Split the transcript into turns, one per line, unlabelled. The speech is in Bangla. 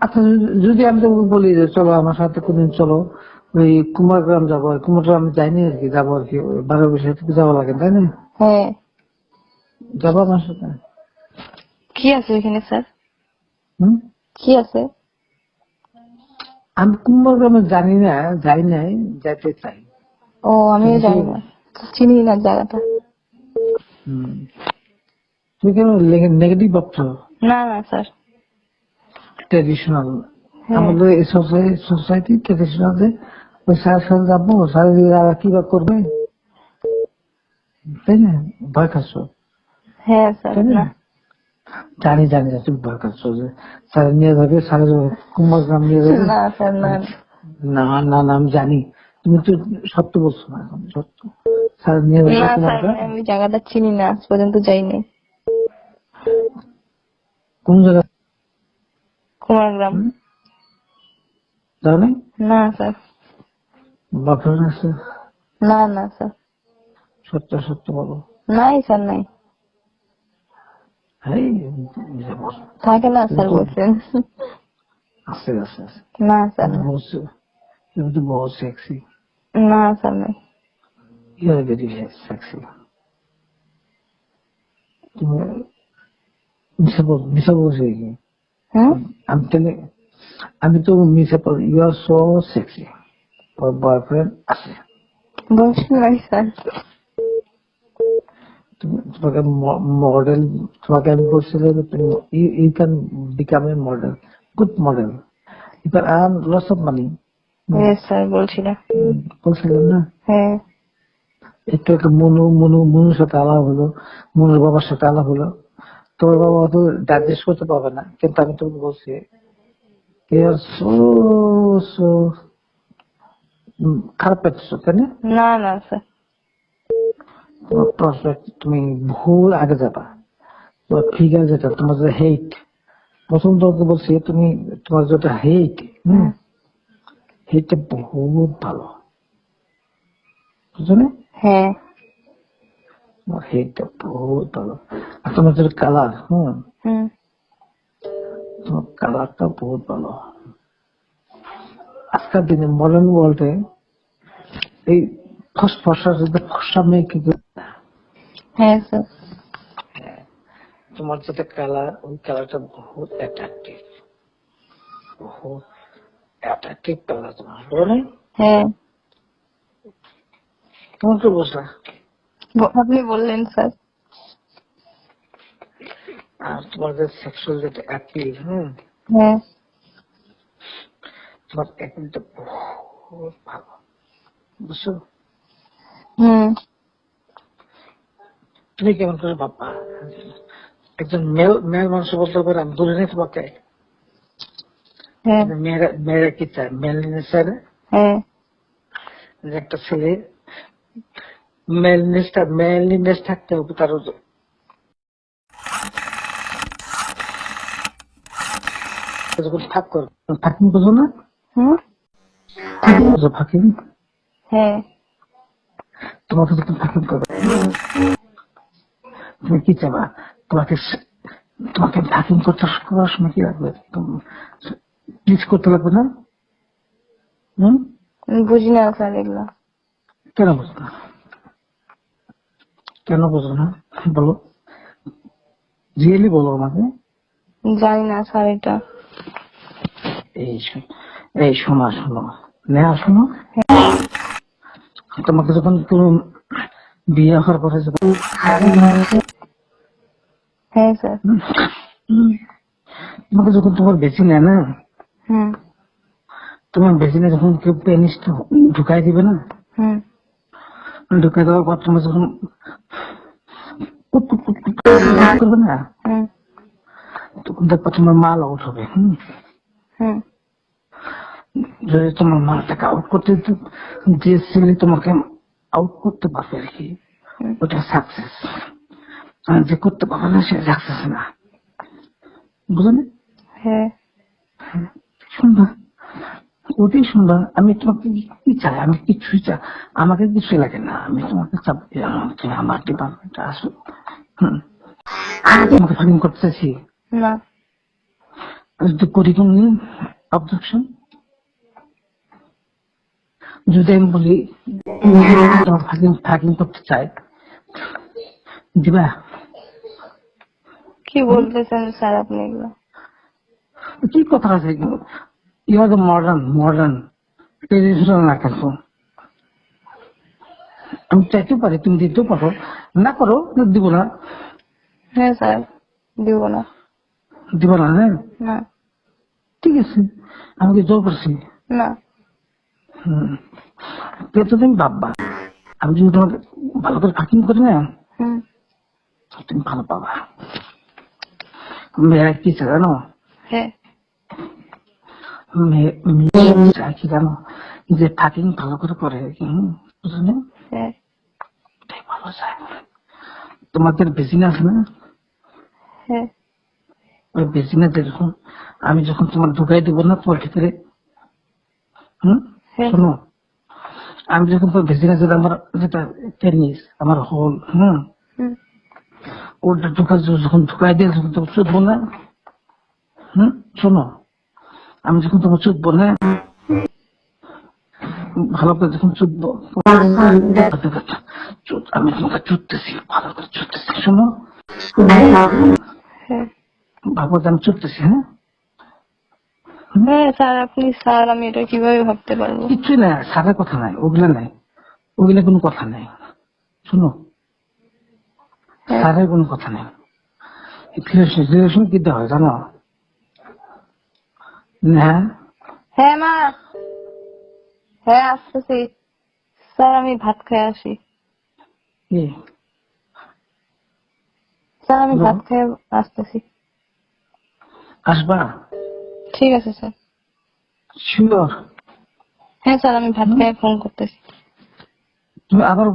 আচ্ছা যদি- আমি তোমাকে বলি যে চলো আমার সাথে কোনদিন চলো ওই কুমারগ্রাম যাব আর কুমারগ্রাম যাইনি আর কি যাব আর কি বারো বছর থেকে যাওয়া লাগে তাই না?
হ্যাঁ।
যাব আমার সাথে।
কি আছে স্যার?
হুম?
কি আছে?
আমি কুমারগ্রামে জানি না যাই নাই যাইতে চাই।
ও আমিও জানি না। চিনি না জায়গাটা।
তুমি কেন নেগেটিভ ভাবছ?
না না স্যার।
ট্রেডিশনাল। আমাদের সোসাইটি ট্রেডিশনাল যে ওই স্যার সাথে যাব স্যার কি বা করবে? তাই না? ভয় খাচ্ছ?
হ্যাঁ স্যার।
জানি জানি না তুমি ভয় খাচ্ছ যে স্যার নিয়ে যাবে নিয়ে যাবে।
না না।
না আমি জানি। তুমি তো সত্য বলছো না এখন সত্য। স্যার নিয়ে যাবে
আমি জায়গাটা চিনি না আজ পর্যন্ত যাইনি।
কোন জায়গা?
কুমারগ্রাম
তাহলে?
না স্যার।
বাথরুম আছে?
না না স্যার।
সত্য সত্য বলো।
নাই স্যার নাই। থাকে না স্যার বলছেন
আছে আছে
না স্যার।
তুমি তো বহুত সেক্সি
না স্যার নাই।
ইউ আর সেক্সি তুমি কি?
হুম
আমি তেলে আমি তো মিশা বল ইউ আর সো সেক্সি ওর বয়ফ্রেন্ড আছে
স্যার
তুমি তোমাকে মডেল তোমাকে আমি বলছিলাম you can become a model good model you can earn lots of money
হ্যাঁ স্যার বলছিলাম।
বলছিলাম না?
হ্যাঁ।
একটু একটা মনু মনু মনুর সাথে আলাপ হলো মনুর বাবার সাথে আলাপ হলো। তোমার বাবা অত ডাইজেস্ট করতে পারবে না কিন্তু আমি তোমাকে বলছি খারাপ পাচ্ছ তাই না?
না না স্যার।
তোমার prospect, তুমি ভুল আগে যাবা। তোমার ফিগার যেটা তোমার যে হেইট প্রথম তোমাকে বলছি তুমি তোমার যেটা হেইট হম? হেইটটা বহুত ভালো। বুঝছ না
হ্যাঁ।
হেইটটা বহুত ভালো। আর তোমার কালার হম? তোমার কালারটা বহুত ভালো। আজকাল দিনে মডার্ন ওয়ার্ল্ডে এই ফসফসার যদি ফসা মেয়ে কি
হ্যাঁ স্যার
তোমার যেটা কালার ওই কালারটা বহুত অ্যাট্রাকটিভ বহুত অ্যাট্রাকটিভ কালার তোমার বলো
হ্যাঁ।
তোমার তো বসা
ব- আপনি বললেন স্যার।
আর তোমার যে সেক্সুয়াল যেটা অ্যাপিল হুম?
হ্যাঁ।
তোমার অ্যাপিলটা বহুত ভালো বুঝছ?
হুম।
তুমি কেমন করে ভাববা? একজন মেল মেল মানুষ বলতে পারে আমি বলে নেই তোমাকে।
হ্যাঁ।
মেয়েরা মেয়েরা কি চায়? মেলনেস চায় না?
হ্যাঁ।
একটা ছেলে মেলনেসটা মেলনেস থাকতে হবে তার যখন থাক কর। ফাঁকিং বোঝো না? বোঝো ফাঁকিং?
হ্যাঁ।
তোমাকে যখন ফাঁকিং করবে। তুমি কি চাবা? তোমাকে তোমাকে ফাঁকিং করতে করার সময় কি লাগবে? প্লিজ করতে লাগবে না? হম?
বুঝি না স্যার এগুলো।
কেন বুঝো না? কেন বুঝো না? বলো। রিয়েলি বলো আমাকে।
জানি না স্যার এটা।
এই শো- এই শোনো শোনো। নেহা শোনো। তোমাকে যখন কোনো বিয়ে হওয়ার পরে যখন
হ্যাঁ স্যার।
তোমাকে যখন তোমার বেশি নেয় না
হুম।
তোমার বেশি নিয়ে যখন কেউ পেনিস ঢুকাই দিবে না
হুম।
ঢুকাই দেওয়ার পর তোমার যখন তখন দেখবা তোমার মাল আউট হবে যদি তোমার মালটাকে আউট করতে যে ছেলে তোমাকে আউট করতে পারবে আর কি ওটা সাকসেস আর যে করতে পারবে না সে সাকসেস না বুঝলে
হ্যাঁ।
শুনবা? ওটাই সুন্দর আমি তোমাকে কি চাই? আমি কিছুই চাই। আমাকে কিছু লাগে না। আমি তোমাকে চাপ আমার ডিপার্টমেন্টে আসো আমি তোমাকে ফাইন করতে
না।
যদি করি কোন অবজেকশন যদি আমি বলি তোমার করতে চাই দিবা?
কি বলতেছেন স্যার আপনি এগুলো?
কি কথা আছে আর দ্য মডার্ন মডার্ন ট্রেডিশনাল না কেন আমি চাইতে পারি তুমি দিতেও পারো। না করো দিব না।
হ্যাঁ স্যার দিব না।
দিব না হ্যাঁ
না।
ঠিক আছে আমি কি জোর করছি?
না।
হুম। তো তুমি ভাববা। আমি যদি তোমাকে ভালো করে ফাঁকিং করি না তুমি ভালো পাবা। মেয়েরা কি জানো?
হ্যাঁ।
মেয়ে মেয়ে চায় কি জানো যে ফাঁকিং ভালো করে করে হুম, বুঝলে?
হ্যাঁ।
এটাই ভালো চায়। তোমাদের বিজনেস না?
হ্যাঁ।
ওই বিজনেস যেরকম আমি যখন তোমার ঢুকাই দেবো না তোমার ভিতরে হুম শোনো আমি যখন তোমার বিজনেস আমার যেটা টেনিস আমার হোল হুম ওটা ঢুকা যখন ঢুকাই দিয়ে যখন তোমার চুদবো না হম শোনো আমি যখন তোমার চুদবো না ভালো করে যখন চুদ- আমি তোমাকে চুদতেছি ভালো করে চুদতেছি শোনো। ভাবো যে আমি চুদতেছি হ্যাঁ?
হ্যাঁ স্যার আপনি স্যার আমি এটা কীভাবে ভাবতে পারব?
কিছুই না সারা কথা নাই ওগুলা নাই। ওগুলা কোনো কথা নাই। শুনো
হ্যাঁ।
কোনো কথা নেই। রিলেশন কি দেওয়া হয় জানো? না
হ্যাঁ মা। হ্যাঁ আসতেছি। স্যার আমি ভাত খেয়ে আসি। স্যার আমি ভাত খেয়ে আসতেছি।
আসবা?
ঠিক আছে স্যার।
শিওর
হ্যাঁ স্যার আমি ভাত খেয়ে ফোন করতেছি।
তুমি আবার